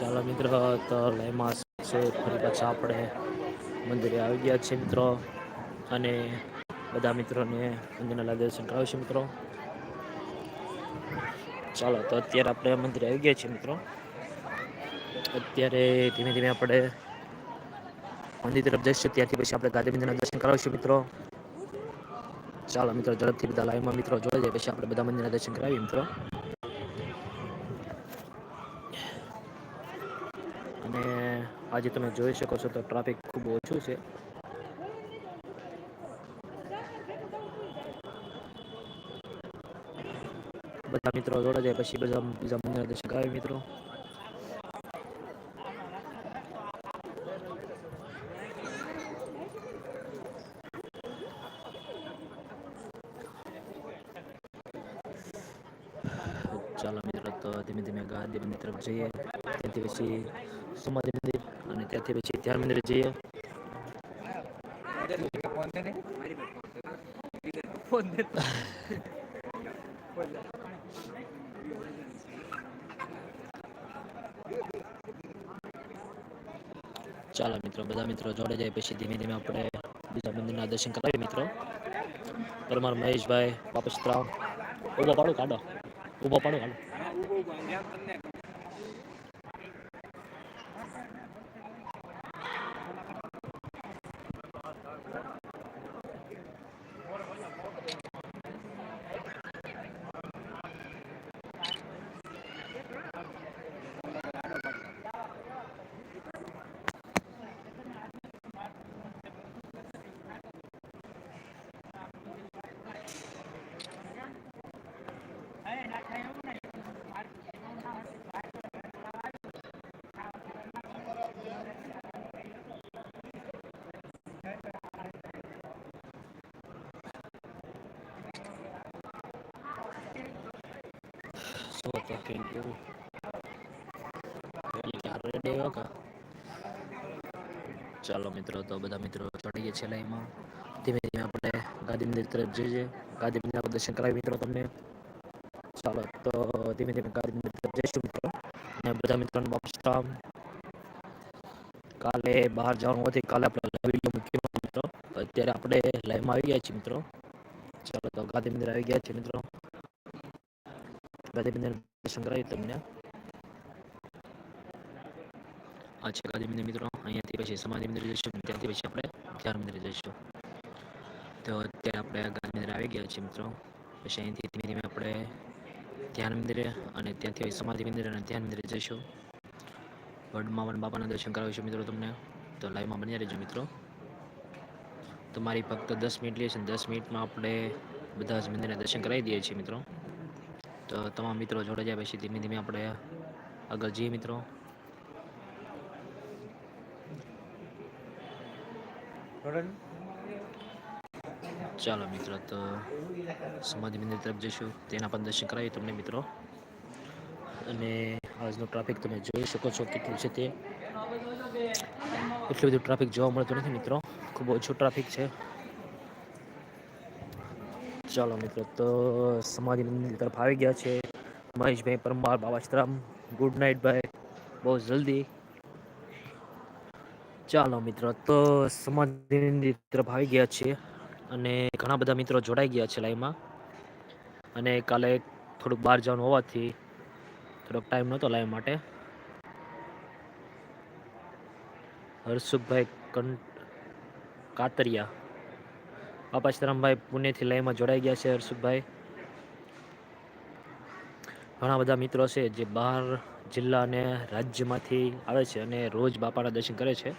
ચાલો મિત્રો, તો લયમાં છે, ફરી પાછા આપણે મંદિરે આવી ગયા છે મિત્રો. અને બધા મિત્રોને મંદિરના દર્શન કરાવ છે મિત્રો. ચાલો, તો અત્યારે આપણે મંદિરે આવી ગયા છીએ મિત્રો. અત્યારે ધીમે ધીમે આપણે મંદિર તરફ જઈશું. ત્યાંથી પછી આપણે ગાંધી મંદિરના દર્શન કરાવીશું મિત્રો. ચાલો મિત્રો, ઝડપથી બધા લાઈવમાં મિત્રો જોડાઈ જાય. પછી આપણે બધા મંદિરના દર્શન કરાવીએ મિત્રો અને આજે તમે જોઈ શકો છો તો ટ્રાફિક ખૂબ ઓછું છે. બધા મિત્રો જોડે જાય પછી બધા બીજા મંદિર દર્શન કરાવી મિત્રો. ચાલો મિત્રો, તો ધીમે ધીમે ગાંધી મંદિર તરફ જઈએ. ત્યાંથી પછી સમાધિ મંદિર ત્યાંથી પછી ધ્યાન મંદિર જઈએ. ચાલો મિત્રો, બધા મિત્રો જોડે જાય પછી ધીમે ધીમે આપણે બીજા મંદિરના દર્શન કરાવીએ મિત્રો. પરમાર મહેશભાઈ વાપસ ત્રાવ ઊભો પાડો કાઢો ઊભો પાડો કાઢો એવું કા ચાલો મિત્રો તો બધા મિત્રો ચડી છે લાઈમાં ધીમે ધીમે આપણે ગાંધી મંદિર તરફ જઈએ ગાંધી મંદિરના દર્શન કરાવી મિત્રો તમને ચાલો તો ધીમે ધીમે ગાંધી મંદિર તરફ જઈશું મિત્રો અને બધા મિત્રોને વાપસ કાલે બહાર જવાનું હોવાથી કાલે આપણે વીડિયો મૂક્યો મિત્રો અત્યારે આપણે લાઈવમાં આવી ગયા છીએ મિત્રો ચાલો તો ગાંધી મંદિર આવી ગયા છીએ મિત્રો ગાંધી મંદિર કરાવી તમને આ છે ગાંધી મંદિર મિત્રો. અહીંયાથી પછી સમાધિ મંદિર જઈશું ત્યાંથી પછી આપણે ધ્યાન મંદિર જઈશું. તો અત્યારે આપણે ગાંધી મંદિર આવી ગયા છીએ મિત્રો. પછી અહીંથી ધીમે ધીમે આપણે ધ્યાન મંદિરે અને ત્યાંથી સમાધિ મંદિર અને ધ્યાન મંદિરે જઈશું. વડમાવન બાપાના દર્શન કરાવીશું મિત્રો તમને. તો લાઈવમાં બની રહેજો મિત્રો. તમારી ફક્ત દસ મિનિટ લે છે દસ મિનિટમાં આપણે બધા જ મંદિરના દર્શન કરાવી દઈએ છીએ મિત્રો. તો તમામ મિત્રો જોડે જાય પછી ધીમે ધીમે આપણે આગળ જઈએ મિત્રો. ચાલો મિત્રો તો સમાધિ મંદિર તરફ જઈશું. તેના પણ દર્શન કરાવીએ તમને મિત્રો. અને આજનો ટ્રાફિક તમે જોઈ શકો છો કેટલું છે તે. એટલું બધું ટ્રાફિક જોવા મળતું નથી મિત્રો. ખૂબ ઓછું ટ્રાફિક છે. ચાલો મિત્રો, તો સમાધિ મંદિર તરફ આવી ગયા છે. મહેશભાઈ પરમાર બાબાશ્રામ ગુડ નાઇટ ભાઈ, બહુ જલ્દી. ચાલો મિત્રો, તો સમાજની તરફ આવી ગયા છે અને ઘણા બધા મિત્રો જોડાઈ ગયા છે લાઈવમાં. અને કાલે થોડુંક બહાર જવાનું હોવાથી થોડોક ટાઈમ નહોતો લાઈવ માટે. હર્ષુભાઈ કં કાતરિયા. બાપાશ્રામભાઈ પુણેથી લાઈવમાં જોડાઈ ગયા છે હર્ષુભાઈ ઘણા બધા મિત્રો છે જે બહાર જિલ્લા અને રાજ્યમાંથી આવે છે અને રોજ બાપાના દર્શન કરે છે.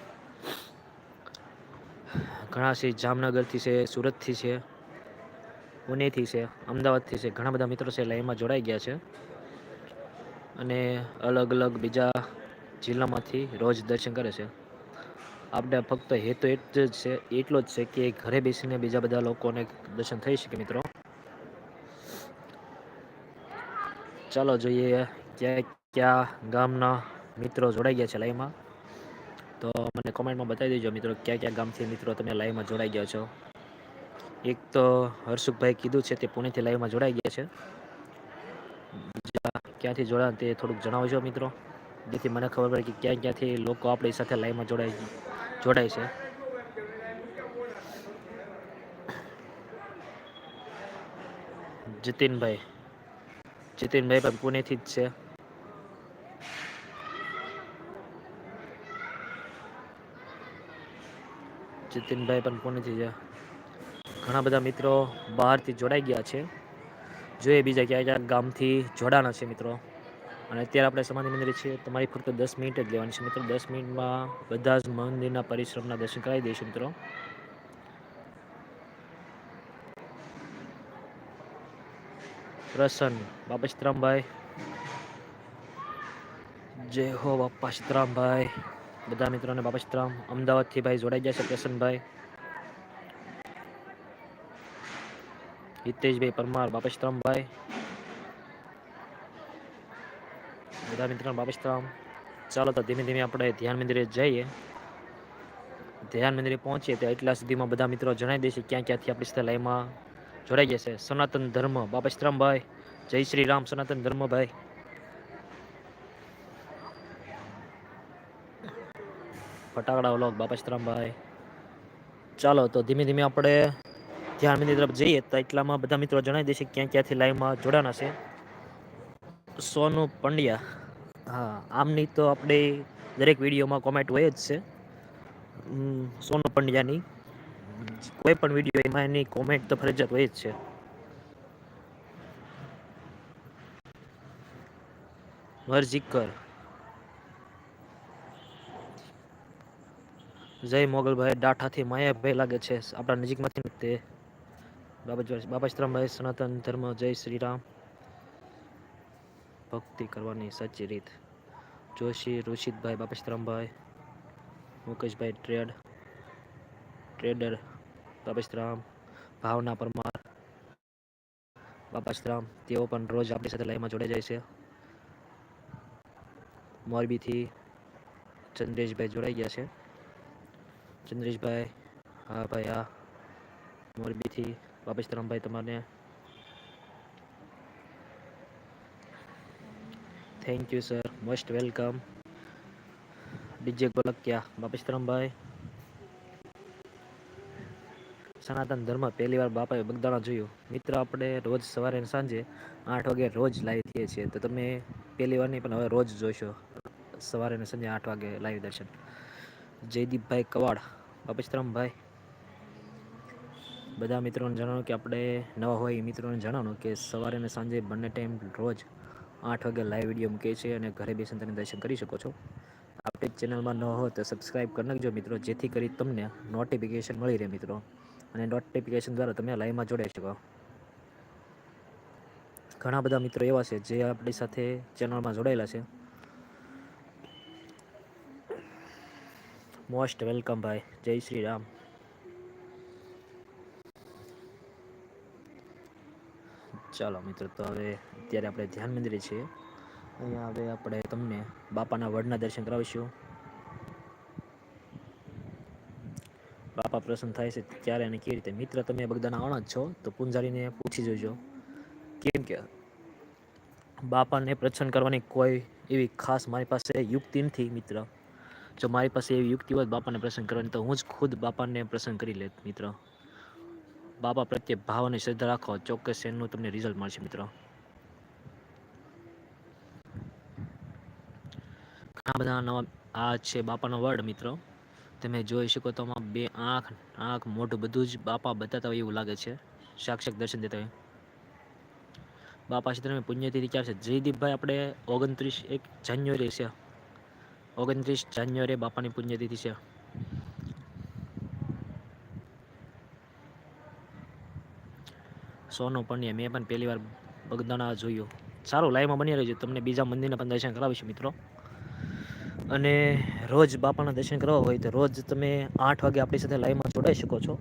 ઘણા છે જામનગરથી છે, સુરતથી છે, પુણેથી છે, અમદાવાદથી છે, ઘણા બધા મિત્રો છે લાઈનમાં જોડાઈ ગયા છે. અને અલગ અલગ બીજા જિલ્લામાંથી રોજ દર્શન કરે છે. આપણે ફક્ત હેતુ એટ જ છે, એટલો જ છે કે ઘરે બેસીને બીજા બધા લોકોને દર્શન થઈ શકે મિત્રો. ચાલો જોઈએ ક્યાં ક્યાં ગામના મિત્રો જોડાઈ ગયા છે લાઈવમાં તો મને કોમેન્ટમાં બતાવી દેજો મિત્રો ક્યાં ક્યાં ગામથી મિત્રો તમે લાઈવમાં જોડાઈ ગયા છો. એક તો હર્ષુખભાઈ કીધું છે તે પુણેથી લાઈવમાં જોડાઈ ગયા છે. બીજા ક્યાંથી જોડાયા તે થોડુંક જણાવજો મિત્રો. જેથી મને ખબર પડે કે ક્યાં ક્યાંથી લોકો આપણી સાથે લાઈવમાં જોડાય જોડાય છે. જીતિનભાઈ જીતિનભાઈ પણ પુણેથી જ છે. જીતિનભાઈ પણ પુણેથી છે ઘણા બધા મિત્રો બહારથી જોડાઈ ગયા છે જોઈએ બીજા ક્યાં ક્યાં ગામથી જોડાના છે મિત્રો અને અત્યારે આપણે સમાધિ મંદિર છીએ. તમારી ફક્ત દસ મિનિટ જ લેવાની છે મિત્રો. દસ મિનિટમાં બધા જ મંદિરના પરિશ્રમના દર્શન કરાવી દઈશું મિત્રો. પ્રસન્ન. બાપસ્તરામભાઈ જય હો બાપા સીતરામભાઈ બધા મિત્રોને બાપા સીતરામ અમદાવાદથી ભાઈ જોડાઈ જશે પ્રસન્નભાઈ. હિતેશભાઈ પરમાર બાપસ્તરામભાઈ બધા મિત્રો બાબસ્તરામ ચાલો તો ધીમે ધીમે આપણે ધ્યાન મંદિરે જઈએ. ધ્યાન મંદિરે પહોંચીએ તો એટલા સુધીમાં બધા મિત્રો જણાવી દેશે ક્યાં ક્યાંથી આપણી સાથે લાઈમાં જોડાઈ જશે સનાતન ધર્મ બાબસ્તરામભાઈ જય શ્રી રામ, સનાતન ધર્મભાઈ ફટાકડા વ્લોગ બાપસ્તરામભાઈ ચાલો તો ધીમે ધીમે આપણે ધ્યાન મંદિર તરફ જઈએ તો એટલામાં બધા મિત્રો જણાવી દેશે ક્યાં ક્યાંથી લાઈવમાં જોડાના છે. સોનુ પંડ્યા. હા આમની તો આપણે દરેક વિડીયોમાં કોમેન્ટ હોય જ છે સોનુ પંડ્યાની કોઈ પણ વીડિયો એમાં એની કોમેન્ટ તો ફરજિયાત હોય જ છે વર્જિકર જય મોગલભાઈ ડાઠાથી માયાભાઈ લાગે છે આપણા નજીકમાંથી તે બાબા બાબાશ્રમભાઈ સનાતન ધર્મ જય શ્રી રામ ભક્તિ કરવાની સાચી રીત. જોશી, ઋષિતભાઈ, બાપેશરામભાઈ, મુકેશભાઈ ટ્રેડ, ટ્રેડર, બાપેશરામ, ભાવના પરમાર, બાપાશ્રામ, તેઓ પણ રોજ આપણી સાથે લાઈવમાં જોડાઈ જાય છે. મોરબીથી ચંદ્રેશભાઈ જોડાઈ ગયા છે. ચંદ્રેશભાઈ, હા ભાઈ, હા. મોરબીથી બાપેશરામભાઈ તમારે thank you sir most welcome DJ Golakiya બાપેશ્વરમભાઈ Sanatan Dharma પહેલી વાર બાપાએ બગદાણા જોયું. મિત્ર, આપણે રોજ સવારે સાંજે આઠ વાગે રોજ લાઈવ થઈએ છીએ. તો તમે પહેલી વાર નહીં, પણ હવે રોજ જોશો. સવારે ને સાંજે આઠ વાગે લાઈવ દર્શન. જયદીપભાઈ કવાડ. બાપેશ્વરમભાઈ બધા મિત્રોને જણાવો કે આપણે નવા હોય એ મિત્રોને જણાવો કે સવારે અને સાંજે બંને ટાઈમ રોજ આઠ વાગે લાઈવ વીડિયો મૂકે છે અને ઘરે બેસીને તમે દર્શન કરી શકો છો. આપણી ચેનલમાં ન હોય તો સબસ્ક્રાઈબ કરી નાખજો મિત્રો, જેથી કરી તમને નોટિફિકેશન મળી રહે મિત્રો. અને નોટિફિકેશન દ્વારા તમે લાઈવમાં જોડાઈ શકો. ઘણા બધા મિત્રો એવા છે જે આપણી સાથે ચેનલમાં જોડાયેલા છે. મોસ્ટ વેલકમ ભાઈ. જય શ્રી રામ. ચાલો મિત્રો, તો હવે અત્યારે આપણે ધ્યાન મંદિરે છીએ. અહીંયા હવે આપણે તમને બાપાના વડના દર્શન કરાવીશું. બાપા પ્રસન્ન થાય છે ત્યારે અને કેવી રીતે? મિત્ર, તમે બગદાના આવણા જ છો, તો પૂંજારીને પૂછી જોજો. કેમ કે બાપાને પ્રસન્ન કરવાની કોઈ એવી ખાસ મારી પાસે યુક્તિ નથી, મિત્ર. જો મારી પાસે એવી યુક્તિ હોય બાપાને પ્રસન્ન કરવાની, તો હું જ ખુદ બાપાને પ્રસન્ન કરી લેત, મિત્ર. બાપા પ્રત્યે ભાવ અને શ્રદ્ધા રાખો, ચોક્કસ એનું તમને રિઝલ્ટ મળશે મિત્રો. ઘણા બધા નવા આ છે બાપાનો વર્ડ મિત્રો. તમે જોઈ શકો તો આમાં બે આંખ આંખ મોઢું બધું જ બાપા બતાતા હોય એવું લાગે છે. સાક્ષાત દર્શન દેતા હોય. બાપા તમે પુણ્યતિથિ ક્યાં છે? જયદીપભાઈ, આપણે ઓગણત્રીસ એક જાન્યુઆરી છે. ઓગણત્રીસ જાન્યુઆરી બાપાની પુણ્યતિથિ છે. સોનું પંડ્યા મેં પણ પહેલી વાર બગદાણા જોયું. સારું, લાઈવમાં બની રહેજો. તમને બીજા મંદિરના પણ દર્શન કરાવીશું, મિત્રો. અને રોજ બાપાના દર્શન કરવા હોય તો રોજ તમે આઠ વાગે આપણી સાથે લાઈવમાં જોડાઈ શકો છો.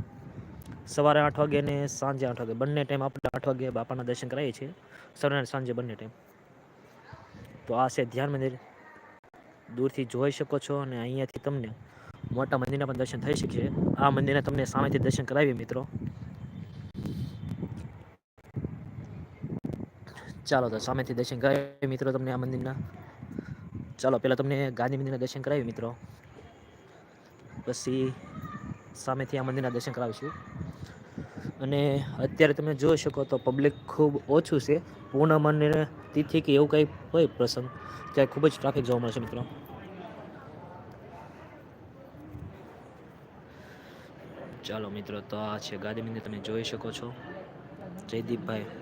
સવારે આઠ વાગે અને સાંજે આઠ વાગે. બંને ટાઈમ આપણે આઠ વાગે બાપાના દર્શન કરાવીએ છીએ. સવારે સાંજે બંને ટાઈમ તો આ છે ધ્યાન મંદિર. દૂરથી જોઈ શકો છો અને અહીંયાથી તમને મોટા મંદિરના પણ દર્શન થઈ શકે. આ મંદિરના તમને સામેથી દર્શન કરાવીએ, મિત્રો. ચાલો તો સામેથી દર્શન કરાવી મિત્રો તમને આ મંદિરના. ચાલો પહેલાં તમને ગાંધી મંદિરના દર્શન કરાવી મિત્રો. પછી સામેથી આ મંદિરના દર્શન કરાવીશું. અને અત્યારે તમે જોઈ શકો તો પબ્લિક ખૂબ ઓછું છે. પૂર્ણમ અને તિથિ કે એવું કંઈ હોય પ્રસંગ ત્યારે ખૂબ જ ટ્રાફિક જોવા મળશે મિત્રો. ચાલો મિત્રો, તો આ છે ગાંધી મંદિર, તમે જોઈ શકો છો. જયદીપભાઈ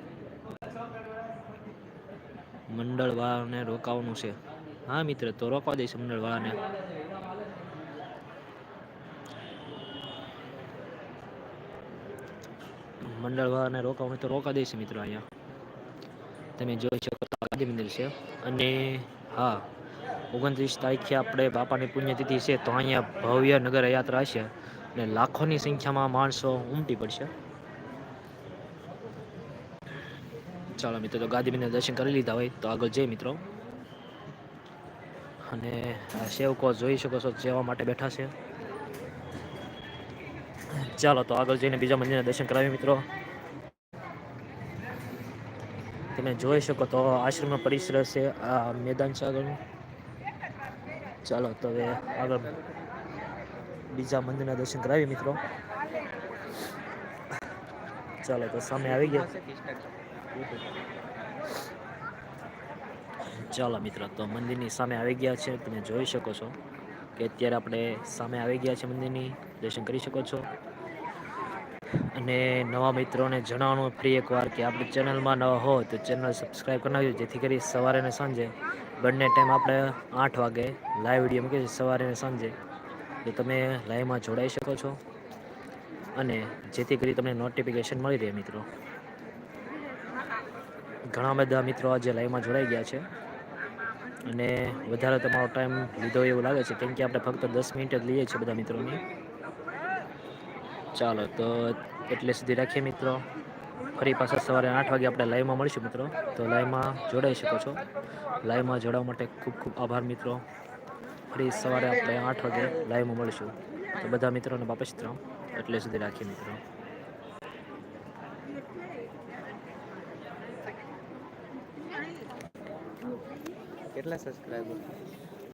મંડળવાળાને રોકાવાનું છે. હા મિત્ર, તો રોકવા દઈશ મંડળવાળાને. મંડળવાળાને રોકાવાનું તો રોકા દઈશ મિત્રો અહીંયા. તમે જોઈ શકો તો ગાંધી મંદિર છે. અને હા, ઓગણત્રીસ તારીખે આપણે બાપાની પુણ્યતિથિ છે, તો અહીંયા ભવ્ય નગર યાત્રા છે. ને લાખોની સંખ્યામાં માણસો ઉમટી પડશે. ચાલો મિત્રો, તો ગાંધીબીના દર્શન કરી લીધા હોય તો આગળ જઈએ મિત્રો. અને આ સેવકો જોઈ શકો છો સેવા માટે બેઠા છે. ચાલો તો આગળ જઈને બીજા મંદિરના દર્શન કરાવીએ મિત્રો. તમે જોઈ શકો તો આશ્રમનો પરિસર છે, આ મેદાન છે આગળ ચાલો તો હવે આગળ બીજા મંદિરના દર્શન કરાવીએ મિત્રો. ચાલો તો સામે આવી ગયા. ચાલો મિત્રો, તો મંદિરની સામે આવી ગયા છે. તમે જોઈ શકો છો કે અત્યારે આપણે સામે આવી ગયા છે મંદિરની. દર્શન કરી શકો છો. અને નવા મિત્રોને જણાવવાનું ફરી એકવાર કે આપણી ચેનલમાં નવા હો તો ચેનલ સબસ્ક્રાઈબ કરી જેથી કરી સવારે અને સાંજે બંને ટાઈમ આપણે આઠ વાગે લાઈવ વીડિયો મૂકીએ છીએ સવારે અને સાંજે. તો તમે લાઈવમાં જોડાઈ શકો છો. અને જેથી કરી તમને નોટિફિકેશન મળી રહે મિત્રો. ઘણા બધા મિત્રો આજે લાઈવમાં જોડાઈ ગયા છે. અને વધારે તમારો ટાઈમ લીધો એવું લાગે છે. કેમ કે આપણે ફક્ત દસ મિનિટ જ લઈએ છીએ બધા મિત્રોની. ચાલો તો એટલે સુધી રાખીએ મિત્રો. ફરી પાછા સવારે આઠ વાગે આપણે લાઈવમાં મળીશું મિત્રો. તો લાઈવમાં જોડાઈ શકો છો. લાઈવમાં જોડાવા માટે ખૂબ ખૂબ આભાર મિત્રો. ફરી સવારે આપણે આઠ વાગે લાઈવમાં મળીશું. તો બધા મિત્રોને ત્રણ એટલે સુધી રાખીએ મિત્રો. કેટલા સબસ્ક્રાઈબર